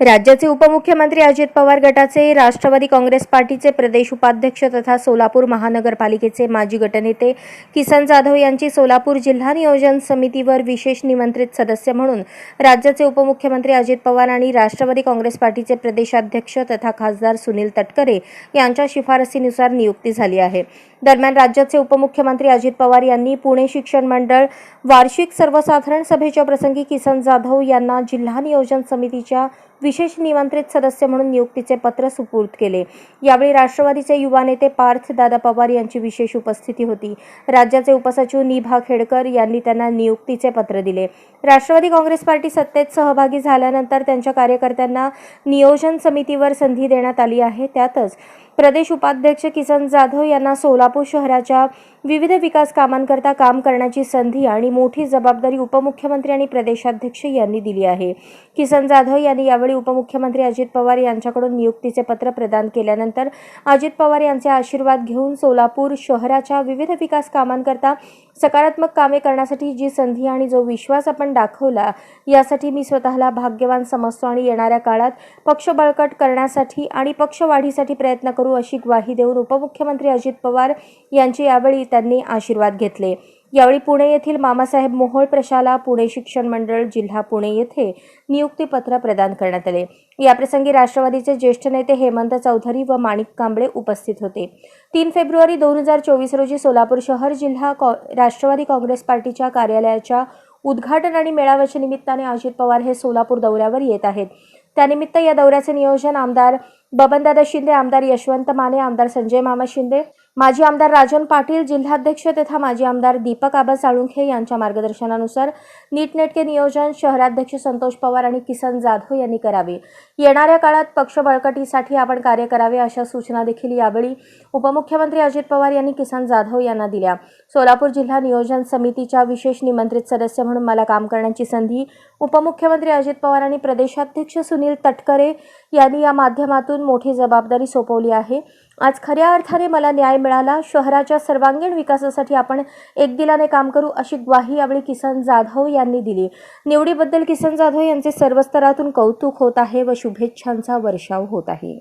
राज्याचे उपमुख्यमंत्री अजित पवार गटाचे राष्ट्रवादी काँग्रेस पार्टीचे प्रदेश उपाध्यक्ष तथा सोलापूर महानगरपालिकेचे माजी गटनेते किसन जाधव यांची सोलापूर जिल्हा नियोजन समितीवर विशेष निमंत्रित सदस्य म्हणून राज्याचे उपमुख्यमंत्री अजित पवार आणि राष्ट्रवादी काँग्रेस पार्टीचे प्रदेशाध्यक्ष तथा खासदार सुनील तटकरे यांच्या शिफारसीनुसार नियुक्ती झाली आहे. दरम्यान राज्याचे उपमुख्यमंत्री अजित पवार यांनी पुणे शिक्षण मंडळ वार्षिक सर्वसाधारण सभेच्या प्रसंगी किसन जाधव यांना जिल्हा नियोजन समितीच्या विशेष निमंत्रित सदस्य म्हणून नियुक्तीचे पत्र सुपूर्द केले. यावेळी राष्ट्रवादीचे युवा नेते पार्थ दादा पवार यांची विशेष उपस्थिती होती. राज्याचे उपसचिव निभा खेडकर यांनी त्यांना नियुक्तीचे पत्र दिले. राष्ट्रवादी काँग्रेस पार्टी सत्तेत सहभागी झाल्यानंतर त्यांच्या कार्यकर्त्यांना नियोजन समितीवर संधी देण्यात आली आहे. त्यातच प्रदेश उपाध्यक्ष किसन जाधव यांना सोलापूर शहराच्या विविध विकास कामांकरता काम करण्याची संधी आणि मोठी जबाबदारी उपमुख्यमंत्री आणि प्रदेशाध्यक्ष यांनी दिली आहे. किसन जाधव यांनी यावेळी उपमुख्यमंत्री अजित पवार यांच्याकडून नियुक्तीचे पत्र प्रदान केल्यानंतर अजित पवार यांचे आशीर्वाद घेऊन सोलापूर शहराच्या विविध विकास कामांकरता सकारात्मक कामे करण्यासाठी जी संधी आणि जो विश्वास आपण दाखवला यासाठी मी स्वतःला भाग्यवान समजतो आणि येणाऱ्या काळात पक्ष बळकट करण्यासाठी आणि पक्ष वाढीसाठी प्रयत्न करू अशी ग्वाही देऊन उपमुख्यमंत्री अजित पवार यांचे यावेळी त्यांनी आशीर्वाद घेतले. यावेळी पुणे येथील मामासाहेब मोहोळ प्रशाला पुणे शिक्षण मंडळ जिल्हा पुणे येथे नियुक्तीपत्र प्रदान करण्यात आले. याप्रसंगी राष्ट्रवादीचे ज्येष्ठ नेते हेमंत चौधरी व माणिक कांबळे उपस्थित होते. तीन फेब्रुवारी दोन हजार चोवीस रोजी सोलापूर शहर जिल्हा कॉ राष्ट्रवादी काँग्रेस पार्टीच्या कार्यालयाच्या उद्घाटन आणि मेळाव्याच्या निमित्ताने अजित पवार हे सोलापूर दौऱ्यावर येत आहेत. त्यानिमित्त या दौऱ्याचे नियोजन आमदार बबनदादा शिंदे आमदार यशवंत माने आमदार संजय मामा शिंदे माजी आमदार राजन पाटील जिल्हाध्यक्ष तथा माजी आमदार दीपक आबा साळुंखे यांच्या मार्गदर्शनानुसार नीटनेटके नियोजन शहराध्यक्ष संतोष पवार आणि किसन जाधव यांनी करावे. येणाऱ्या काळात पक्ष बळकटीसाठी आपण कार्य करावे अशा सूचना देखील यावेळी उपमुख्यमंत्री अजित पवार यांनी किसन जाधव यांना दिल्या. सोलापूर जिल्हा नियोजन समितीच्या विशेष निमंत्रित सदस्य म्हणून मला काम करण्याची संधी उपमुख्यमंत्री अजित पवार आणि प्रदेशाध्यक्ष सुनील तटकरे यांनी या माध्यमातून मोठी जबाबदारी सोपवली आहे. आज खऱ्या अर्थाने मला न्याय मिळाला. शहराच्या सर्वांगीण विकासासाठी आपण एकदिलाने काम करू अशी ग्वाही यावेळी किसन जाधव यांनी दिली. निवडीबद्दल किसन जाधव यांचे सर्व स्तरातून कौतुक होत आहे व शुभेच्छांचा वर्षाव होत आहे.